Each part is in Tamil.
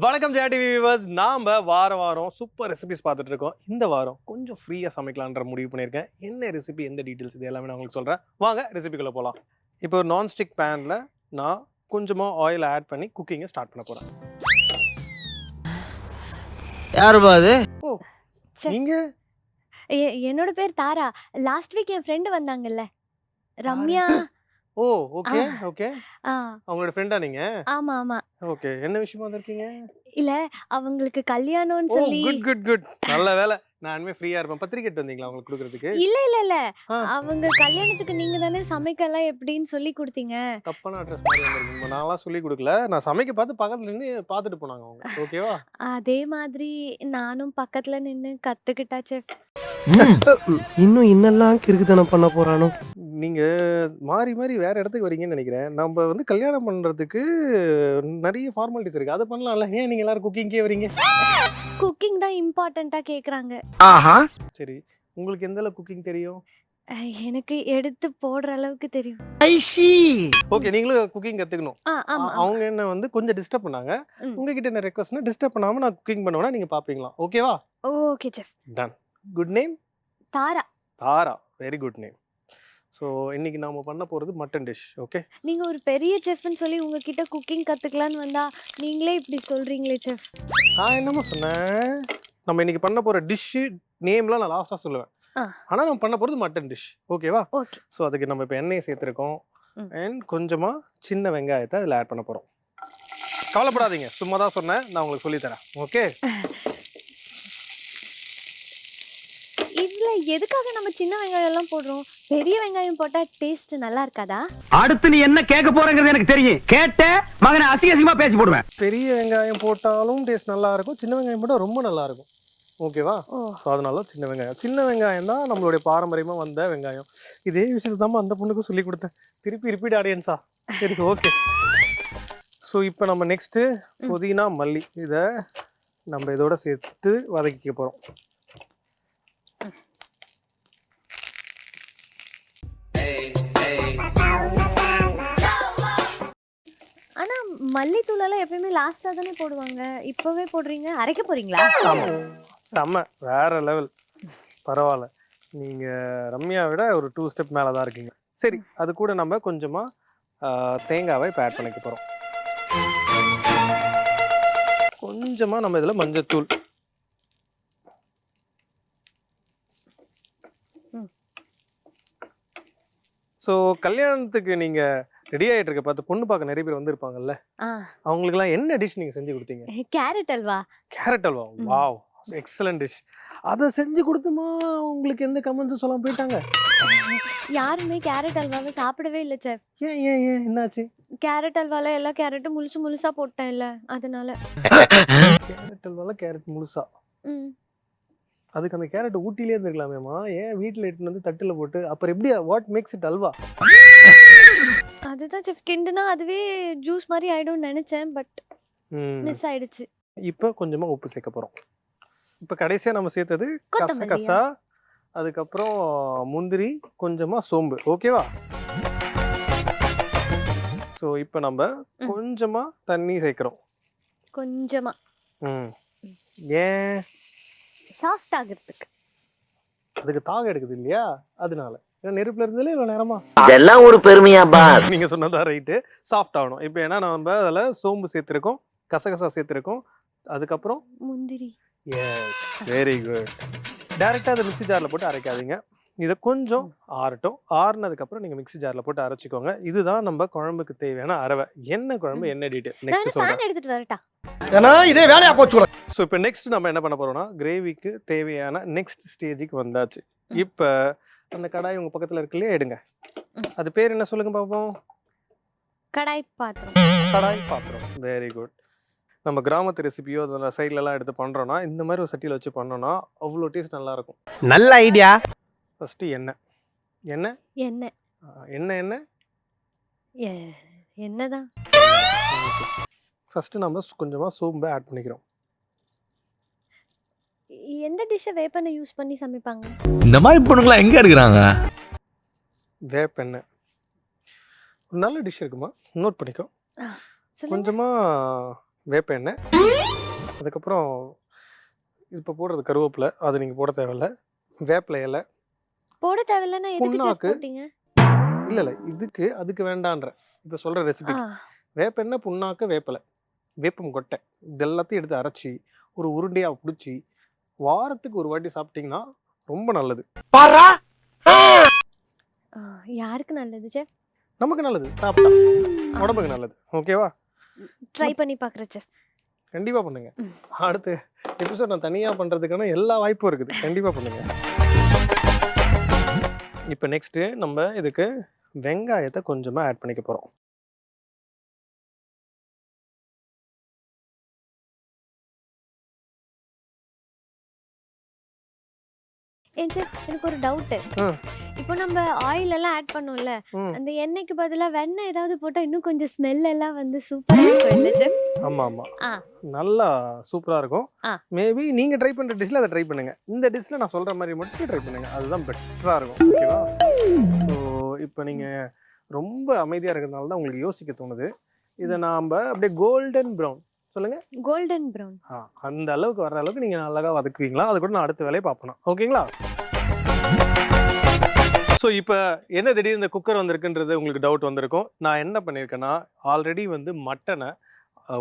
வணக்கம் ஜெயா டிவி வியூவர்ஸ் நாம வார வாரம் சூப்பர் ரெசிபிஸ் பார்த்துட்டு இருக்கோம். இந்த வாரம் கொஞ்சம் ஃப்ரீயாக சமைக்கலான்ற முடிவு பண்ணியிருக்கேன். என்ன ரெசிபி எந்த டீட்டெயில்ஸ் இது எல்லாமே நான் உங்களுக்கு சொல்கிறேன் வாங்க ரெசிபிக்குள்ளே போகலாம் இப்போ ஒரு நான்ஸ்டிக் பேனில் நான் கொஞ்சமாக ஆயில் ஆட் பண்ணி குக்கிங்கை ஸ்டார்ட் பண்ண போகிறேன் யாருப்பா அது? சரி. நீங்கள் எ- என்னோட பேர் தாரா. லாஸ்ட் வீக் என் ஃப்ரெண்டு வந்தாங்கல்ல. ரம்யா. Oh okay okay. ஆ. அவங்களோட ஃப்ரெண்டா நீங்கள் ஆமா ஆமா. ஓகே. என்ன விஷயமா வந்திருக்கீங்க? இல்ல அவங்களுக்கு கல்யாணம்னு சொல்லி குட் குட் குட் நல்ல வேலை. நான் இனிமேல் ஃப்ரீயாக இருப்பேன். பத்திரிக்கை வந்தீங்களா அவங்களுக்கு கொடுக்குறதுக்கு? இல்ல இல்ல இல்ல. அவங்க கல்யாணத்துக்கு நீங்க தானே சமைக்கலாம் எப்படின்னு சொல்லி கொடுத்தீங்க. தப்பான அட்ரஸ் மாதிரி வந்திருக்கீங்க நான்லாம் சொல்லி கொடுக்கல. நான் சமைக்க பார்த்து பக்கத்துல நின்று பார்த்துட்டு போனாங்க அவங்க. ஓகேவா? அதே மாதிரி நானும் பக்கத்துல நின்னு கத்துக்கிட்டா செஃப். இன்னும் இன்னெல்லாம் கிறுக்குத்தனம் பண்ண போறானோ? நீங்க மாறி மாறி வேற இடத்துக்கு வரீங்கன்னு நினைக்கிறேன். நம்ம வந்து கல்யாணம் பண்றதுக்கு நிறைய ஃபார்மாலிட்டிஸ் இருக்கு. அதை பண்ணலாம்ல. ஏன் நீங்க எல்லாரும் குக்கிங்கே வரீங்க? குக்கிங் தான் இம்பார்ட்டண்டா கேக்குறாங்க. ஆஹா. சரி. உங்களுக்கு எந்த அளவுக்கு குக்கிங் தெரியும்? எனக்கு எடுத்து போடுற அளவுக்கு தெரியும். ஐஷி ஓகே நீங்களும் குக்கிங் கத்துக்கணும். அவங்க என்ன வந்து கொஞ்சம் டிஸ்டர்ப் பண்ணாங்க. உங்ககிட்ட என்ன ரெக்வஸ்ட்னா டிஸ்டர்ப் பண்ணாம நான் குக்கிங் பண்ணுவேன்னா நீங்க பாப்பீங்களா? ஓகேவா okay chef done good name Thara. Thara. Very good name so இன்னைக்கு நாம பண்ண போறது மட்டன் டிஷ் ஓகே நீங்க ஒரு பெரிய செஃப்னு சொல்லி உங்ககிட்ட குக்கிங் கத்துக்கலான்னு வந்தா நீங்களே இப்படி சொல்றீங்களே செஃப் நான் என்னமோ சொன்னேன்? நம்ம இன்னைக்கு பண்ண போற டிஷ்ஷு நேம்லாம் நான் லாஸ்ட்டாக சொல்லுவேன். ஆனால் நம்ம பண்ண போகிறது மட்டன் டிஷ் ஓகேவா ஓகே ஸோ அதுக்கு நம்ம இப்போ எண்ணெயை சேர்த்துருக்கோம். அண்ட் கொஞ்சமாக சின்ன வெங்காயத்தை அதில் ஆட் பண்ண போகிறோம் கவலைப்படாதீங்க. சும்மா தான் சொன்னேன். நான் உங்களுக்கு சொல்லித்தரேன் ஓகே இதுல எதுக்காக நம்ம சின்ன வெங்காயம் எல்லாம் போடுறோம்? பெரிய வெங்காயம் போட்டா டேஸ்ட் நல்லா இருக்காதா அடுத்து நீ என்ன கேட்க போறங்கிறது எனக்கு தெரியும். கேட்ட மகனை அசிங்க அசிங்கமா பேசி போடுவேன். பெரிய வெங்காயம் போட்டாலும் டேஸ்ட் நல்லா இருக்கும் சின்ன வெங்காயம் போட்டால் ரொம்ப நல்லா இருக்கும் ஓகேவா ஸோ அதனால சின்ன வெங்காயம். சின்ன வெங்காயம் தான் நம்மளுடைய பாரம்பரியமாக வந்த வெங்காயம். இதே விஷயத்தை தான் அந்த பொண்ணுக்கும் சொல்லி கொடுத்தேன். திருப்பி ரிப்பீட் ஆடியன்ஸா சரி ஓகே ஸோ இப்போ நம்ம நெக்ஸ்ட்டு புதினா மல்லி. இதை நம்ம இதோட சேர்த்து வதக்கிக்க போகிறோம் ஆனா மல்லித்தூள் எல்லாம் எப்பயுமே லாஸ்டா தானே போடுவாங்க. இப்பவே போடுறீங்க அரைக்க போறீங்களா? செம்ம. வேற லெவல் பரவாயில்ல. நீங்கள் ரம்யா விட ஒரு டூ ஸ்டெப் மேலே தான் இருக்கீங்க. சரி அது கூட நம்ம கொஞ்சமாக தேங்காவை இப்போ ஆட் பண்ணிக்க போகிறோம் கொஞ்சமாக நம்ம இதில் மஞ்சத்தூள் ஸோ கல்யாணத்துக்கு நீங்கள் ரெடி ஆகிட்டு இருக்க பார்த்து பொண்ணு பார்க்க நிறைய பேர் வந்திருப்பாங்கல்ல? அவங்களுக்குலாம் என்ன டிஷ் நீங்கள் செஞ்சு கொடுத்தீங்க? Carrot halwa. Carrot halwa. Wow excellent dish அதை செஞ்சு கொடுத்துமா உங்களுக்கு எந்த கமெண்ட்ஸும் சொல்லாம போயிட்டாங்க? யாருமே கேரட் அல்வாவை சாப்பிடவே இல்லை செஃப் ஏன் ஏன் ஏன்? என்னாச்சு? கேரட் அல்வால எல்லா கேரட்டும் முழுசு முழுசா போட்டேன் இல்ல அதனால. கேரட் அல்வால கேரட் முழுசா. ம். அதுக்கு அந்த கேரட் ஊட்டிலே இருந்திருக்கலாமேம்மா. ஏன் வீட்டில் எடுத்துன்னு வந்து தட்டில் போட்டு அப்புறம் எப்படி வாட் மேக்ஸ் இட் அல்வா? அதுதான் செஃப் கிண்டுனா அதுவே ஜூஸ் மாதிரி ஆயிடும்னு நினைச்சேன் பட் மிஸ் ஆயிடுச்சு. இப்போ கொஞ்சமாக உப்பு சேர்க்க போகிறோம் இப்போ கடைசியாக நம்ம சேர்த்தது கச கொத்தமல்லியா? கசா அதுக்கப்புறம் முந்திரி கொஞ்சமாக சோம்பு. ஓகேவா? ஸோ இப்போ நம்ம. கொஞ்சமாக தண்ணி சேர்க்குறோம். கொஞ்சமா. ம். ஏன்? சாஃப்ட் ஆகுறதுக்கு. அதுக்கு தாகம் எடுக்குது இல்லையா? அதனால. ஏன்னா நெருப்புல இருந்ததுல இவ்வளோ நேரமா? இதெல்லாம் ஒரு பெருமையா பாஸ். நீங்க சொன்னதா ரைட்டு சாஃப்ட் ஆகணும். இப்போ ஏன்னா நம்ம அதில் சோம்பு சேர்த்துருக்கோம் கசகசா சேர்த்துருக்கோம் அதுக்கப்புறம் முந்திரி. எஸ் வெரி குட் டேரெக்டாக அதை மிக்ஸி ஜாரில் போட்டு அரைக்காதீங்க. இதை கொஞ்சம் ஆறட்டும். ஆறுனதுக்கப்புறம் நீங்கள் மிக்ஸி ஜாரில் போட்டு அரைச்சிக்கோங்க. இதுதான் நம்ம குழம்புக்கு தேவையான அரவை. என்ன குழம்பு என்ன டீட்டெயில் நெக்ஸ்ட் சொல்கிறேன் ஃபேன் எடுத்துட்டு வரட்டா? ஏன்னா இதே வேலையா போச்சு ஸோ இப்போ நெக்ஸ்ட் நம்ம என்ன பண்ண போறோம்னா கிரேவிக்கு தேவையான நெக்ஸ்ட் ஸ்டேஜுக்கு வந்தாச்சு. இப்போ அந்த கடாய் உங்க பக்கத்துல இருக்கு இல்லையா எடுங்க. அது பேர் என்ன சொல்லுங்க பாப்போம்? கடாய் பாத்திரம். கடாய் பாத்திரம். வெரி குட் நம்ம கிராமத்து ரெசிபியோ அதில் சைட்லலாம் எடுத்து பண்ணுறோன்னா இந்த மாதிரி ஒரு சட்டியில் வச்சு பண்ணோன்னா அவ்வளோ டேஸ்ட் நல்லா இருக்கும். நல்ல ஐடியா ஃபஸ்ட்டு எண்ணெய். எண்ணெய்? எண்ணெய். ஆ, எண்ணெய் எண்ணெய் எ- என்னதான் ஃபஸ்ட்டு நம்ம கொஞ்சமாக சோம்பை ஆட் பண்ணிக்கிறோம். எந்த டிஷ்ஷை வேப்பெண்ணெய் யூஸ் பண்ணி சமைப்பாங்க? இந்த மாதிரி பொண்ணுங்களாம் எங்க இருக்கிறாங்க வேப்பெண்ணெய் ஒரு நல்ல டிஷ் இருக்குமா? நோட் பண்ணிக்கோ. கொஞ்சமாக வேப்ப எண்ணெய். அதுக்கப்புறம் இப்போ போடுறது கருவேப்பிலை. அது நீங்கள் போட தேவையில்ல. வேப்பிலை இலை. போட தேவையில்லன்னா எதுக்கு செஃப் புண்ணாக்கு. போட்டீங்க? இல்லை இல்லை இதுக்கு அதுக்கு வேண்டான்ற இப்போ சொல்கிற ரெசிபி ஆ. வேப்பெண்ணெய் புண்ணாக்கு வேப்பிலை. வேப்பம் கொட்டை. இது எல்லாத்தையும் எடுத்து அரைச்சி ஒரு உருண்டையாக பிடிச்சி வாரத்துக்கு ஒரு வாட்டி சாப்பிட்டீங்கன்னா ரொம்ப நல்லது. ஆ, யாருக்கு நல்லது செஃப்? நமக்கு நல்லது சாப்பிட்டா. உடம்புக்கு நல்லது. ஓகேவா? ட்ரை பண்ணி பார்க்குறேன் செஃப். கண்டிப்பாக பண்ணுங்க. அடுத்து எபிசோட் நான் தனியாக பண்ணுறதுக்கான எல்லா வாய்ப்பும் இருக்குது. கண்டிப்பாக பண்ணுங்க. இப்போ நெக்ஸ்ட்டு நம்ம இதுக்கு வெங்காயத்தை கொஞ்சமாக ஆட் பண்ணிக்க போகிறோம் எனக்கு ஒரு டவுட்டு. இப்போ நம்ம ஆயில் எல்லாம் ஆட் பண்ணோம்ல அந்த எண்ணெய்க்கு பதிலா வெண்ணெய் ஏதாவது போட்டா இன்னும் கொஞ்சம் ஸ்மெல் எல்லாம் வந்து சூப்பரா இருக்கும் இல்ல ஆமாம் ஆமாம். நல்லா சூப்பராக இருக்கும். மேபி நீங்கள் ட்ரை பண்ணுற டிஷ்ஷில் அதை ட்ரை பண்ணுங்க. இந்த டிஷ்ஷில் நான் சொல்கிற மாதிரி மட்டும் ட்ரை பண்ணுங்க. அதுதான் பெட்டராக இருக்கும். ஓகேவா ஸோ இப்போ நீங்கள் ரொம்ப அமைதியாக இருக்கிறதுனால தான் உங்களுக்கு யோசிக்க தோணுது. இதை நாம் அப்படியே கோல்டன் ப்ரௌன் சொல்லுங்கள் கோல்டன் ப்ரௌன் அந்த அளவுக்கு வர்ற அளவுக்கு நீங்கள் அழகாக வதக்குவீங்களா? அது கூட நான் அடுத்த வேலையை பார்ப்பேன் ஓகேங்களா? ஸோ இப்போ என்ன திடீர்னு இந்த குக்கர் வந்திருக்குன்றது உங்களுக்கு டவுட் வந்திருக்கும். நான் என்ன பண்ணியிருக்கேன்னா ஆல்ரெடி வந்து மட்டனை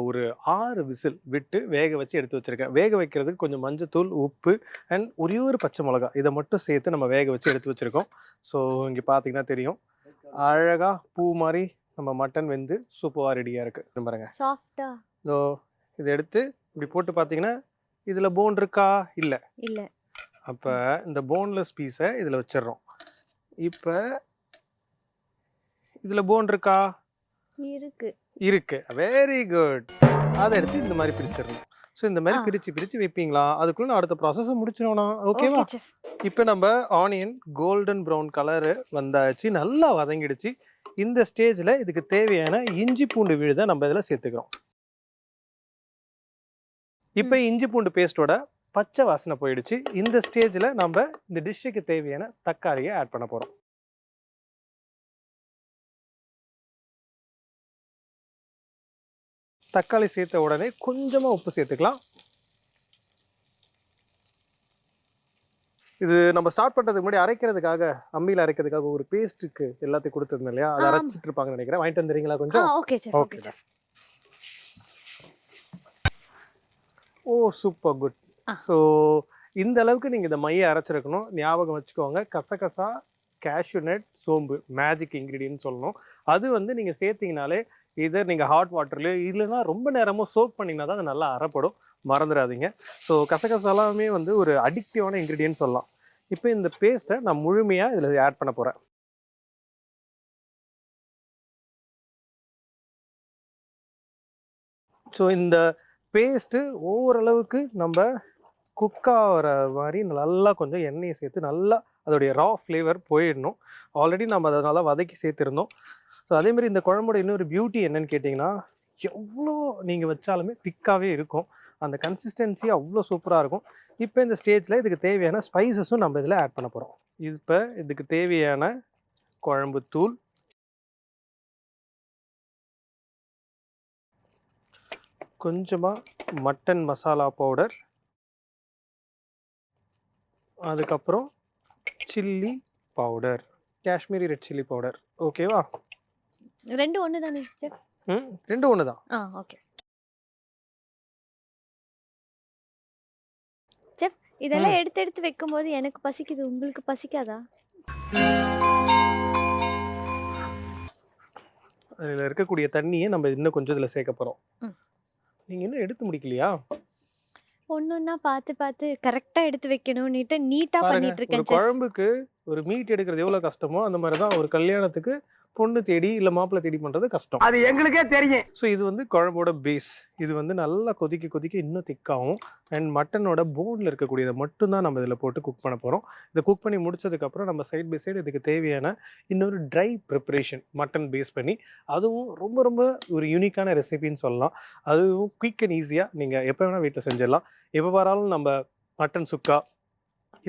ஒரு ஆறு விசில் விட்டு வேக வச்சு எடுத்து வச்சிருக்கேன். வேக வைக்கிறதுக்கு கொஞ்சம் மஞ்சத்தூள் உப்பு அண்ட் ஒரே ஒரு பச்சை மிளகா இதை மட்டும் சேர்த்து நம்ம வேக வச்சு எடுத்து வச்சிருக்கோம். ஸோ இங்கே பார்த்தீங்கன்னா தெரியும். அழகாக பூ மாதிரி நம்ம மட்டன் வெந்து சூப்பராக ரெடியாக இருக்குது பாருங்க. சாஃப்டா இதோ இதை எடுத்து இப்படி போட்டு பார்த்தீங்கன்னா இதில் போன் இருக்கா? இல்லை. இல்ல. அப்போ இந்த போன்லெஸ் பீஸை இதில் வச்சிடுறோம். இப்போ இதில் போன் இருக்கா? இருக்கு. இருக்கு. வெரி குட் அதை எடுத்து இந்த மாதிரி பிரிச்சிடணும். ஸோ இந்த மாதிரி. பிரித்து பிரித்து வைப்பீங்களா? அதுக்குள்ள நான் அடுத்த ப்ராசஸை முடிச்சிடணும் ஓகேவா இப்போ நம்ம ஆனியன் கோல்டன் ப்ரௌன் கலரு வந்தாச்சு. நல்லா வதங்கிடுச்சு. இந்த ஸ்டேஜில் இதுக்கு தேவையான இஞ்சி பூண்டு விழுதை நம்ம இதில் சேர்த்துக்கிறோம். இப்போ இஞ்சி பூண்டு பேஸ்ட்டோட பச்சை வாசனை போயிடுச்சு. இந்த ஸ்டேஜில் நம்ம இந்த டிஷ்ஷுக்கு தேவையான தக்காளியை ஆட் பண்ண போகிறோம் தக்காளி சேர்த்த உடனே கொஞ்சமாக உப்பு சேர்த்துக்கலாம். இது நம்ம ஸ்டார்ட் பண்றதுக்கு முன்னாடி அரைக்கிறதுக்காக அம்மியில அரைக்கிறதுக்காக ஒரு பேஸ்ட்டுக்கு எல்லாத்தையும் கொடுத்துருந்தேன் இல்லையா? அதை. அரைச்சிட்டு இருப்பாங்கன்னு நினைக்கிறேன். வாங்கிட்டு வந்துறீங்களா கொஞ்சம்? Okay okay Okay, chef oh super good. So இந்த அளவுக்கு நீங்கள் இந்த மையை அரைச்சிருக்கணும். ஞாபகம் வச்சுக்கோங்க. கசகசா நட் சோம்பு மேஜிக் இன்க்ரீடியன்ட் சொல்லணும். அது வந்து நீங்கள் சேர்த்தீங்கனாலே இதை நீங்கள் ஹாட் வாட்டர்லையோ இல்லைன்னா ரொம்ப நேரமும் சோக் பண்ணிங்கன்னா தான் அது நல்லா அரைப்படும். மறந்துடாதீங்க. ஸோ கசகசாலாமே வந்து ஒரு அடிக்டிவான இன்க்ரீடியன்ட் சொல்லலாம். இப்போ இந்த பேஸ்ட்டை நான் முழுமையாக இதில் ஆட் பண்ண போகிறேன் ஸோ இந்த பேஸ்ட்டு ஓரளவுக்கு நம்ம குக் ஆகிற மாதிரி நல்லா கொஞ்சம் எண்ணெயை சேர்த்து நல்லா அதோடைய ரா ஃப்ளேவர் போயிடணும். ஆல்ரெடி நம்ம அதை நல்லா வதக்கி சேர்த்துருந்தோம். ஸோ அதேமாதிரி இந்த குழம்போட இன்னொரு பியூட்டி என்னன்னு கேட்டிங்கன்னா எவ்வளோ நீங்கள் வச்சாலுமே திக்காகவே இருக்கும். அந்த கன்சிஸ்டன்சி அவ்வளோ சூப்பராக இருக்கும். இப்போ இந்த ஸ்டேஜில் இதுக்கு தேவையான ஸ்பைசஸும் நம்ம இதில் ஆட் பண்ண போகிறோம் இப்போ இதுக்கு தேவையான குழம்பு தூள் கொஞ்சமாக மட்டன் மசாலா பவுடர். அதுக்கப்புறம் chilli powder. Kashmiri red chilli powder. ஓகேவா? ரெண்டு ஒன்று தானே ம் ரெண்டு ஒன்று தான் ஆ ஓகே. செஃப் இதெல்லாம் எடுத்து எடுத்து வைக்கும்போது எனக்கு பசிக்குது. உங்களுக்கு பசிக்காதா? அதில் இருக்கக்கூடிய தண்ணியை நம்ம இன்னும் கொஞ்சம் இதில் சேர்க்க போகிறோம் ம். நீங்கள் இன்னும் எடுத்து முடிக்கலையா? ஒன்னொன்னா பார்த்து பார்த்து கரெக்டா எடுத்து வைக்கணும்னுட்டு நீட்டா பாருங்க பண்ணிட்டு இருக்கேன் குழம்புக்கு ஒரு மீட் எடுக்கிறது எவ்வளோ கஷ்டமோ அந்த மாதிரி தான் ஒரு கல்யாணத்துக்கு பொண்ணு தேடி இல்லை மாப்பிள்ளை தேடி பண்ணுறது கஷ்டம். அது எங்களுக்கே தெரியும். ஸோ இது வந்து குழம்போட பேஸ் இது வந்து நல்லா கொதிக்க கொதிக்க இன்னும் திக்காகும் அண்ட் மட்டனோட போனில் இருக்கக்கூடியதை மட்டும்தான் நம்ம இதில் போட்டு குக் பண்ண போகிறோம் இதை குக் பண்ணி முடிச்சதுக்கப்புறம் நம்ம சைட் பை சைடு இதுக்கு தேவையான இன்னொரு ட்ரை ப்ரிப்பரேஷன் மட்டன் பேஸ் பண்ணி அதுவும் ரொம்ப ரொம்ப ஒரு யூனிக்கான ரெசிபின்னு சொல்லலாம். அதுவும் குயிக் அண்ட் ஈஸியாக நீங்கள் எப்போ வேணால் வீட்டில் செஞ்சிடலாம். எப்போ வராலும் நம்ம மட்டன் சுக்கா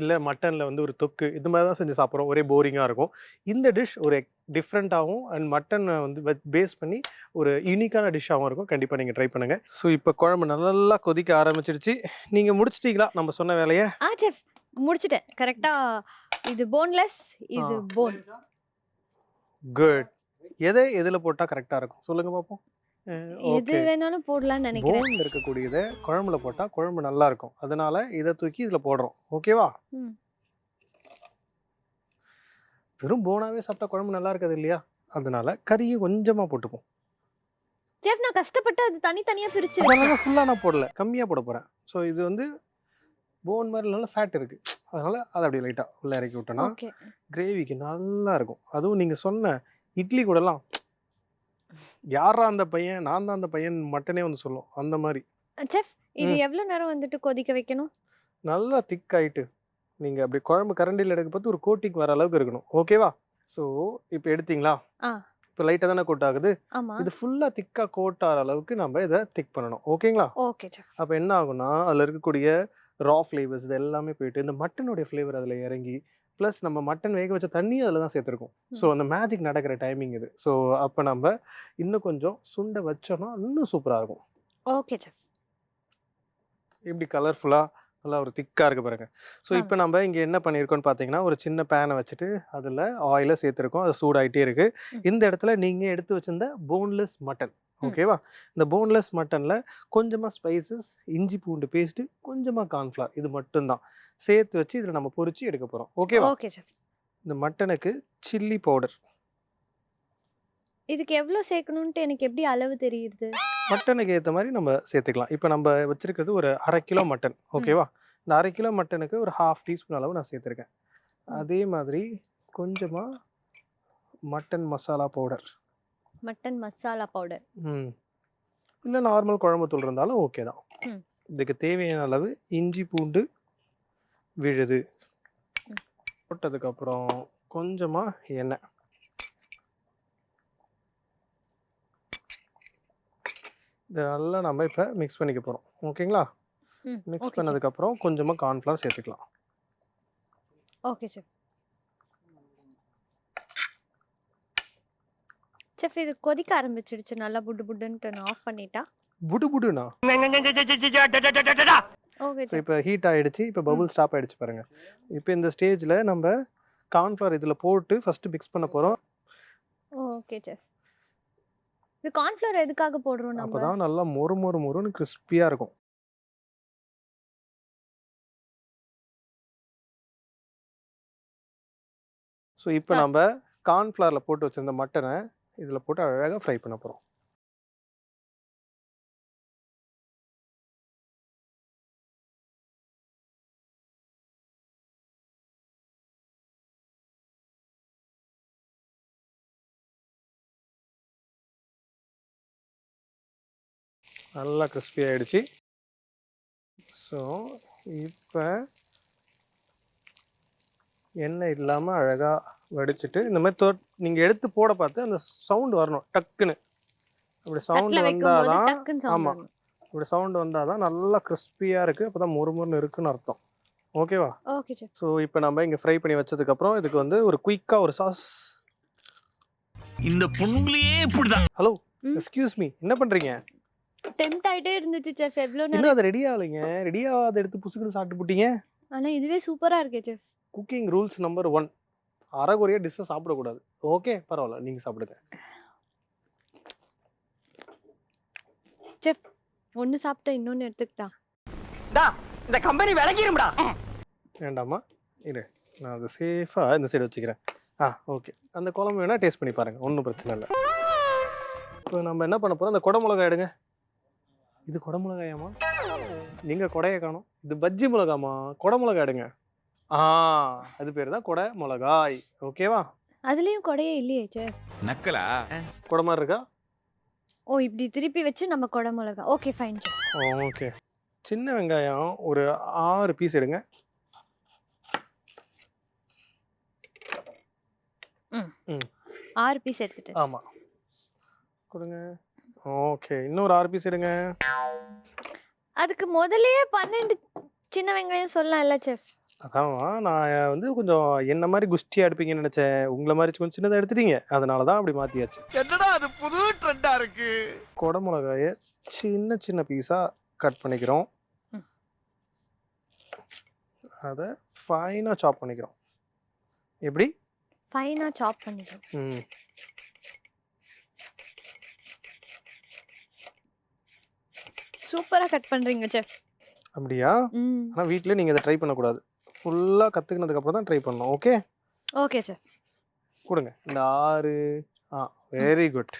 இல்லை மட்டனில் வந்து ஒரு தொக்கு இது மாதிரி தான் செஞ்சு சாப்பிட்றோம். ஒரே போரிங்காக இருக்கும். இந்த டிஷ் ஒரு டிஃப்ரெண்ட்டாகவும் அண்ட் மட்டனை வந்து பேஸ் பண்ணி ஒரு யூனிக்கான டிஷ்ஷாகவும் இருக்கும். கண்டிப்பாக நீங்கள் ட்ரை பண்ணுங்கள் ஸோ இப்போ குழம்பு நல்லா கொதிக்க ஆரம்பிச்சிடுச்சு நீங்கள் முடிச்சிட்டீங்களா? நம்ம சொன்ன வேலையை? ஆ செஃப் முடிச்சிட்டேன். கரெக்டா இது போன்லெஸ் இது. போன் குட் எதை எதில் போட்டால் கரெக்டாக இருக்கும்? சொல்லுங்கள் பார்ப்போம் எது வேணாலும் போடலாம்னு நினைக்கிறேன். போன் இருக்கக்கூடியதை குழம்புல போட்டால் குழம்பு நல்லா இருக்கும். அதனால இதை தூக்கி இதில் போடுறோம். ஓகேவா. வெறும் போனாவே சாப்பிட்டா குழம்பு நல்லா இருக்காது இல்லையா? அதனால கறியை கொஞ்சமாக போட்டுப்போம். செஃப் நான் கஷ்டப்பட்டு அது தனித்தனியா பிரிச்சு அதனால ஃபுல்லாக நான் போடல. கம்மியாக போட போகிறேன் ஸோ இது வந்து போன் மாதிரி நல்ல ஃபேட் இருக்குது அதனால அதை அப்படியே லைட்டாக உள்ளே இறக்கி விட்டோன்னா கிரேவிக்கு நல்லா இருக்கும். அதுவும் நீங்கள் சொன்ன இட்லி கூடலாம். யாரா அந்த பையன்? நான் தான் அந்த பையன் மட்டனே வந்து சொல்லும். அந்த மாதிரி செஃப் இது ம். எவ்வளவு நேரம் வந்துட்டு கொதிக்க வைக்கணும்? நல்லா திக் ஆயிட்டு. நீங்கள் அப்படி குழம்பு கரண்டியில் எடுக்க பார்த்து ஒரு கோட்டிங் வர அளவுக்கு இருக்கணும். ஓகேவா ஸோ இப்போ எடுத்தீங்களா. இப்போ லைட்டாக தானே கோட் ஆகுது? இது ஃபுல்லாக திக்காக கோட் ஆகிற அளவுக்கு நம்ம இதை திக் பண்ணணும். ஓகேங்களா ஓகே அப்போ என்ன ஆகும்னா அதில் இருக்கக்கூடிய ரா ஃப்ளேவர்ஸ் இது எல்லாமே போயிட்டு இந்த மட்டனுடைய ஃப்ளேவர் அதில் இறங்கி ப்ளஸ் நம்ம மட்டன் வேக வச்ச தண்ணியும் அதில் தான் சேர்த்துருக்கோம். ஸோ அந்த மேஜிக் நடக்கிற டைமிங் இது. ஸோ அப்போ நம்ம இன்னும் கொஞ்சம் சுண்டை வச்சோம்னா இன்னும் சூப்பராக இருக்கும். ஓகே செஃப் இப்படி கலர்ஃபுல்லாக நல்லா ஒரு திக்காக இருக்கு பாருங்க. ஸோ இப்போ நம்ம இங்கே என்ன பண்ணியிருக்கோம்னு பார்த்தீங்கன்னா ஒரு சின்ன பேனை வச்சுட்டு அதில் ஆயிலை சேர்த்துருக்கோம். அது சூடாயிட்டே இருக்கு. ம். இந்த இடத்துல நீங்கள் எடுத்து வச்சிருந்த போன்லெஸ் மட்டன் ஓகேவா? இந்த போன்லெஸ் மட்டனில் கொஞ்சமாக ஸ்பைசஸ் இஞ்சி பூண்டு பேஸ்ட்டு கொஞ்சமாக கார்ன்ஃப்ளவர் இது மட்டும்தான். சேர்த்து வச்சு இதில் நம்ம பொரிச்சு எடுக்க போகிறோம் ஓகேவா? ஓகே இந்த மட்டனுக்கு சில்லி பவுடர். இதுக்கு எவ்வளவு சேர்க்கணும்ட்டு எனக்கு எப்படி அளவு தெரியுது? மட்டனுக்கு ஏற்ற மாதிரி நம்ம சேர்த்துக்கலாம். இப்போ நம்ம வச்சிருக்கிறது ஒரு அரை கிலோ மட்டன். ஓகேவா? இந்த அரை கிலோ மட்டனுக்கு ஒரு ஹாஃப் டீஸ்பூன் அளவு நான் சேர்த்துருக்கேன். அதே மாதிரி கொஞ்சமாக mutton masala powder. Mutton masala powder. ம். இல்லை நார்மல் குழம்பு தூள் இருந்தாலும் ஓகே தான். இதுக்கு தேவையான அளவு இஞ்சி பூண்டு விழுது. போட்டதுக்கப்புறம் கொஞ்சமாக எண்ணெய். இதை நல்லா நம்ம இப்போ மிக்ஸ் பண்ணிக்க போகிறோம் ஓகேங்களா மிக்ஸ் பண்ணதுக்கப்புறம் கொஞ்சமாக கார்ன்ஃப்ளவர் சேர்த்துக்கலாம். ஓகே செஃப் செஃப் இது கொதிக்க ஆரம்பிச்சிடுச்சு நல்லா புட்டு புட்டுன்ட்டு நான் ஆஃப் பண்ணிட்டா? புடு புடுண்ணா ஓகே ஸோ இப்போ ஹீட் ஆயிடுச்சு இப்போ பபுள் ஸ்டாப் ஆயிடுச்சு பாருங்க. இப்போ இந்த ஸ்டேஜில் நம்ம கார்ன்ஃப்ளவர் இதில் போட்டு ஃபஸ்ட்டு மிக்ஸ் பண்ண போகிறோம் ஓகே செஃப் இது கார்ன்ஃப்ளவர் எதுக்காக போடுறோம் அப்போ நம்ம? தான் நல்லா மொறு மொறு மொறுன்னு கிறிஸ்பியாக இருக்கும். ஸோ இப்போ. நம்ம கார்ன்ஃப்ளவரில் போட்டு வச்சிருந்த மட்டனை இதில் போட்டு அழகாக ஃப்ரை பண்ண போகிறோம் நல்லா கிறிஸ்பி ஆயிடுச்சு. ஸோ இப்போ எண்ணெய் இல்லாமல் அழகாக வடிச்சிட்டு இந்த மாதிரி தோ நீங்கள் எடுத்து போட பார்த்து அந்த சவுண்ட் வரணும். டக்குன்னு. அப்படி சவுண்ட் வந்தால் தான் டக்குன்னு சவுண்ட் ஆமா. வரும் இப்படி சவுண்ட் வந்தால் தான் நல்லா கிறிஸ்பியாக இருக்குது அப்போ தான் முறுமுறுன்னு இருக்குன்னு அர்த்தம். ஓகேவா ஓகே ஸோ இப்போ நம்ம இங்கே ஃப்ரை பண்ணி வச்சதுக்கப்புறம் இதுக்கு வந்து ஒரு குயிக்காக ஒரு சாஸ் இந்த பொண்ணுங்களே இப்படிதான். ஹலோ. எக்ஸ்கியூஸ் மீ என்ன பண்ணுறீங்க டெம்ட் ஆயிட்டே இருந்துச்சு செஃப் எவ்வளோ நேரம் இன்னும் அது ரெடி ஆகலைங்க? ரெடி ஆகாத எடுத்து புசுக்குன்னு சாப்பிட்டு போட்டீங்க? ஆனா இதுவே சூப்பரா இருக்கே chef cooking rules number one. அறகுறையாக டிஷ்ஷை சாப்பிடக்கூடாது. ஓகே? பரவாயில்ல. நீங்கள் சாப்பிடுங்க. செஃப் ஒன்னு சாப்பிட்டா இன்னொன்னு எடுத்துக்கிட்டா? இந்த கம்பெனி விளங்கிரும்டா வேண்டாமா இரு. நான் அதை சேஃபாக இந்த சைடு வச்சுக்கிறேன். ஆ ஓகே. அந்த குழம்பு வேணால் டேஸ்ட் பண்ணி பாருங்கள் ஒன்றும் பிரச்சனை இல்லை. இப்போ நம்ம என்ன பண்ண போகிறோம் அந்த குடை மிளகாய் எடுங்க. இது குடை நீங்கள் கொடையை காணோம். இது பஜ்ஜி மிளகாமா குடை மிளகாய் எடுங்க. ஆ அது பேர் தான் கொடை மிளகாய். ஓகேவா அதுலயும் கொடையே இல்லையே செஃப் நக்கலா? குடை மாதிரி இருக்கா? ஓ இப்படி திருப்பி வச்சு நம்ம கொடை மிளகா. ஓகே ஃபைன் செஃப் ஓகே சின்ன வெங்காயம் ஒரு ஆறு பீஸ் எடுங்க. ஆறு பீஸ் எடுத்துட்டு ஆமாம் கொடுங்க. ஓகே இன்னொரு ஆறு பீஸ் எடுங்க. அதுக்கு முதல்லயே பன்னெண்டு சின்ன வெங்காயம் சொல்லலாம்ல செஃப் அதான். நான் வந்து கொஞ்சம் என்ன மாதிரி குஸ்டியா எடுப்பீங்கன்னு நினைச்சேன். உங்களை மாதிரி கொஞ்சம் சின்னதாக எடுத்துட்டீங்க. அதனால தான் அப்படி மாத்தியாச்சு. என்னடா அது புது ட்ரெண்டா இருக்கு? கொடை மிளகாயை சின்ன சின்ன பீஸா கட் பண்ணிக்கிறோம். அதை ஃபைனாக சாப் பண்ணிக்கிறோம். எப்படி? ஃபைனாக சாப் பண்ணிடும் ம். சூப்பராக கட் பண்ணுறீங்க செஃப் அப்படியா? ஆனால் வீட்டில் நீங்கள் இதை ட்ரை பண்ணக்கூடாது. ஃபுல்லாக கற்றுக்கினதுக்கப்புறம் தான் ட்ரை பண்ணணும் ஓகே ஓகே செஃப் கொடுங்க. இந்த ஆறு ஆ வெரி குட்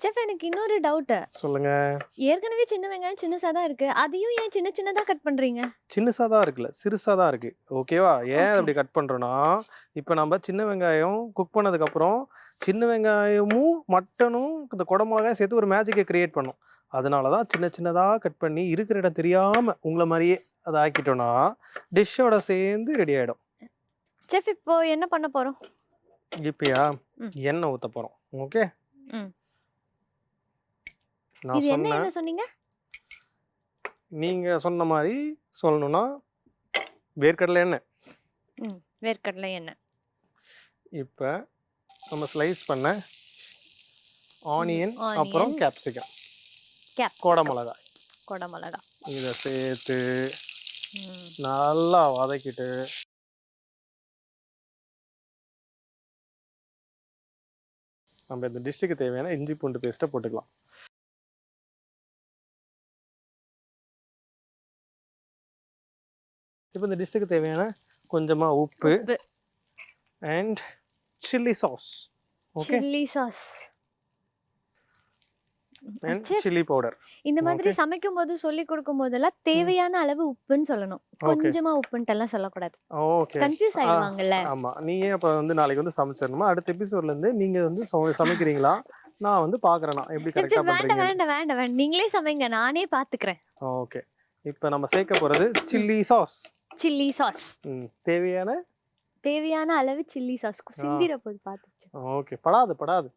செஃப் எனக்கு இன்னொரு டவுட்டு சொல்லுங்க. ஏற்கனவே சின்ன வெங்காயம் சின்னசாக தான் இருக்குது அதையும் ஏன் சின்ன சின்னதாக கட் பண்ணுறீங்க சின்னசாக தான் இருக்குல்ல சிறுசாக தான் இருக்குது ஓகேவா ஏன். அப்படி கட் பண்ணுறோன்னா இப்போ நம்ம சின்ன வெங்காயம் குக் பண்ணதுக்கப்புறம் சின்ன வெங்காயமும் மட்டனும் இந்த குடமிளகாயும் சேர்த்து ஒரு மேஜிக்கை கிரியேட் பண்ணும். அதனால தான் சின்ன சின்னதாக கட் பண்ணி இருக்கிற இடம் தெரியாமல் உங்களை மாதிரியே அதை ஆக்கிட்டோன்னா டிஷ்ஷோட சேர்ந்து ரெடி ஆகிடும் செஃப் இப்போ என்ன பண்ண போகிறோம் இப்பயா. எண்ணெய் ஊற்ற போகிறோம் ஓகே ம். நான் இது என்ன என்ன சொன்னீங்க? நீங்கள் சொன்ன மாதிரி சொல்லணும்னா வேர்க்கடலை எண்ணெய். ம் வேர்க்கடலை எண்ணெய். இப்போ நம்ம ஸ்லைஸ் பண்ண ஆனியன். அப்புறம் கேப்சிகம் கேப் கோடை மிளகாய் குடமிளகா இதை சேர்த்து நல்லா வதக்கிட்டு நம்ம இந்த டிஷ்ஷுக்கு தேவையான இஞ்சி பூண்டு பேஸ்ட்டை போட்டுக்கலாம். இப்போ இந்த டிஷ்ஷுக்கு தேவையான கொஞ்சமாக உப்பு and chilli sauce okay chilli sauce and. Chilli powder இந்த மாதிரி சமைக்கும் போது சொல்லி கொடுக்கும் போதெல்லாம் தேவையான அளவு உப்புன்னு சொல்லணும். கொஞ்சமா உப்புன்ட்டு எல்லாம் சொல்லக்கூடாது ஓகே கன்ஃபியூஸ் ஆயிடுவாங்கல்ல. ஆமா. நீங்க அப்ப வந்து நாளைக்கு வந்து சமைச்சிடணுமா? அடுத்த எபிசோட்ல இருந்து நீங்க வந்து சம- சமைக்கிறீங்களா? நான் வந்து பாக்குறேன் எப்படி கரெக்டா வேண்டாம் பண்றீங்க வேண்டாம் வேண்டாம் வேண்டாம். நீங்களே சமைங்க. நானே பாத்துக்கிறேன். ஓகே இப்போ நம்ம சேர்க்க போறது சில்லி சாஸ் சில்லி சாஸ். தேவையான? தேவையான அளவு சில்லி சாஸ். சிந்திர போது பார்த்துச்சு. ஓகே படாது படாது.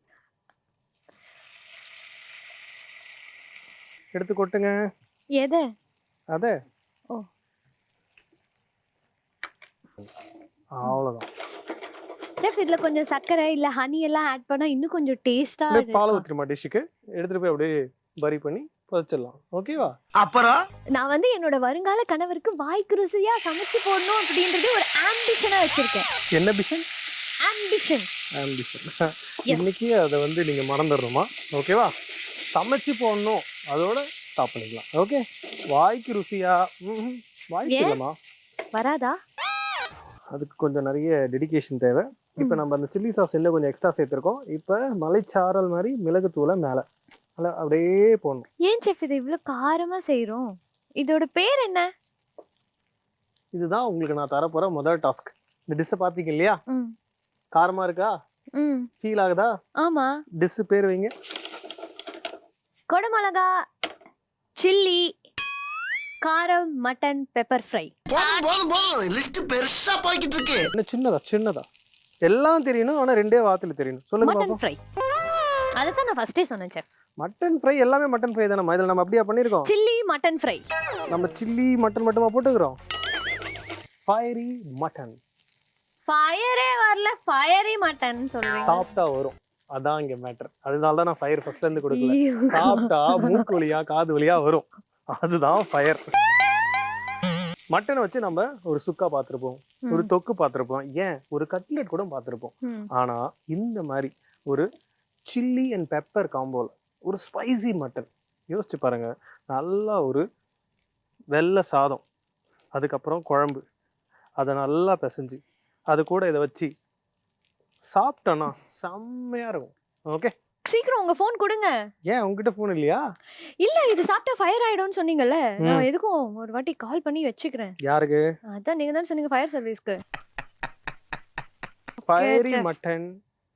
எடுத்து கொட்டுங்க. எதை? அதே. ஓ. அவ்வளவுதான். செஃப் இதுல கொஞ்சம் சர்க்கரை இல்ல ஹனி எல்லாம் ஆட் பண்ணா இன்னும் கொஞ்சம் டேஸ்டா அப்படியே பால் ஊற்றிடுமா டிஷ்ஷுக்கு எடுத்துட்டு போய் அப்படியே பரி பண்ணி புதைச்சிடலாம் ஓகேவா? அப்புறம் நான் வந்து என்னோட வருங்கால கணவருக்கு வாய்க்கு ருசியா சமைச்சு போடணும் அப்படின்றது ஒரு ஆம்பிஷனா வச்சிருக்கேன். என்ன பிஷன் ஆம்பிஷன் ஆம்பிஷன். இன்னைக்கு அதை வந்து நீங்க மறந்துடணுமா? ஓகேவா? சமைச்சு போடணும். அதோட ஸ்டாப் பண்ணிக்கலாம். ஓகே? வாய்க்கு ருசியா. வாய்க்கு வராதா? அதுக்கு கொஞ்சம் நிறைய டெடிகேஷன் தேவை. இப்போ நம்ம அந்த சில்லி சாஸ் இன்னும் கொஞ்சம் எக்ஸ்ட்ரா சேர்த்துருக்கோம். இப்போ மலைச்சாரல் மாதிரி மிளகுத்தூளை மேலே. அதில் அப்படியே போடணும். ஏன் செஃப் இது இவ்வளவு காரமா செய்றோம்? இதோட பேர் என்ன? இதுதான் உங்களுக்கு நான் தரப்போகிற முதல் டாஸ்க் இந்த டிஷ்ஷை பார்த்தீங்க இல்லையா? காரமாக இருக்கா? ம். ஃபீல் ஆகுதா? ஆமா. டிஷ்ஷு பேர் வைங்க. கொடமிளகா சில்லி காரம் மட்டன் பெப்பர் ஃப்ரை போதும் போதும் போதும். லிஸ்ட் பெருசா போய்கிட்டு இருக்கு. என்ன சின்னதா சின்னதா? எல்லாம் தெரியணும் ஆனால் ரெண்டே வார்த்தையில் தெரியணும். சொல்லுங்க மட்டன் ஃப்ரை அதை தான் நான் ஃபர்ஸ்டே சொன்னேன் செஃப் மட்டன் ஃப்ரை எல்லாமே மட்டன் ஃப்ரை தானே இதில் நம்ம அப்படியா பண்ணியிருக்கோம் சில்லி மட்டன் ஃப்ரை நம்ம சில்லி மட்டன் மட்டுமா போட்டுக்கிறோம்? ஃபயரி மட்டன் ஃபயரே வரல ஃபயரி மட்டன் சொல்றீங்க. சாப்பிட்டா வரும். அதான் இங்க மேட்டர் அதனால தான் நான் ஃபயர் ஃபர்ஸ்ட்ல இருந்து கொடுக்கல. சாப்பிட்டா மூக்கு வழியா காது வழியா வரும். அதுதான் ஃபயர் மட்டனை வச்சு நம்ம ஒரு சுக்கா பார்த்துருப்போம். ஒரு தொக்கு பார்த்துருப்போம். ஏன்? ஒரு கட்லெட் கூட பார்த்துருப்போம். ம். ஆனா இந்த மாதிரி ஒரு சில்லி அண்ட் பெப்பர் காம்போல ஒரு ஸ்பைசி மட்டன் யோசிச்சு பாருங்க. நல்லா ஒரு வெள்ளை சாதம். அதுக்கப்புறம் குழம்பு. அதை நல்லா பிசைஞ்சு அது கூட இதை வச்சு சாப்பிட்டோன்னா செம்மையா இருக்கும். ஓகே சீக்கிரம் உங்க ஃபோன் கொடுங்க. ஏன்? உங்ககிட்ட ஃபோன் இல்லையா? இல்ல இது சாப்பிட்டா ஃபயர் ஆயிடும்னு சொன்னீங்கல்ல. நான் எதுக்கும் ஒரு வாட்டி கால் பண்ணி வச்சுக்கிறேன். யாருக்கு? அதான் நீங்க தான் சொன்னீங்க ஃபயர் சர்வீஸ்க்கு ஃபயரி. மட்டன்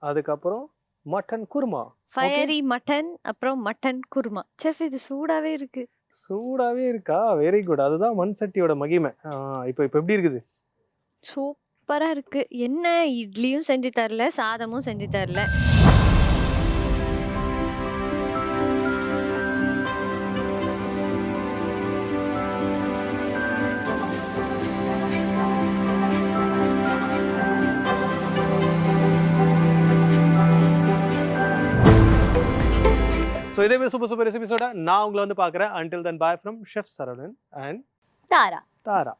அதுக்கப்புறம் மட்டன் குருமா. ஃபயரி மட்டன் அப்புறம் மட்டன் குருமா. செஃப் இது சூடாவே இருக்கு. சூடாவே இருக்கா? வெரி குட் அதுதான் மண் சட்டியோட மகிமை இப்போ இப்போ எப்படி இருக்குது? சூப்பரா இருக்கு. என்ன? இட்லியும் செஞ்சு தரல சாதமும் செஞ்சு தரல. இதே மாதிரி சூப்பர் சூப்பர் ரெசிபிஸோட நான் உங்களை வந்து பார்க்குறேன். Until then bye from chef Saravanan and Thara Thara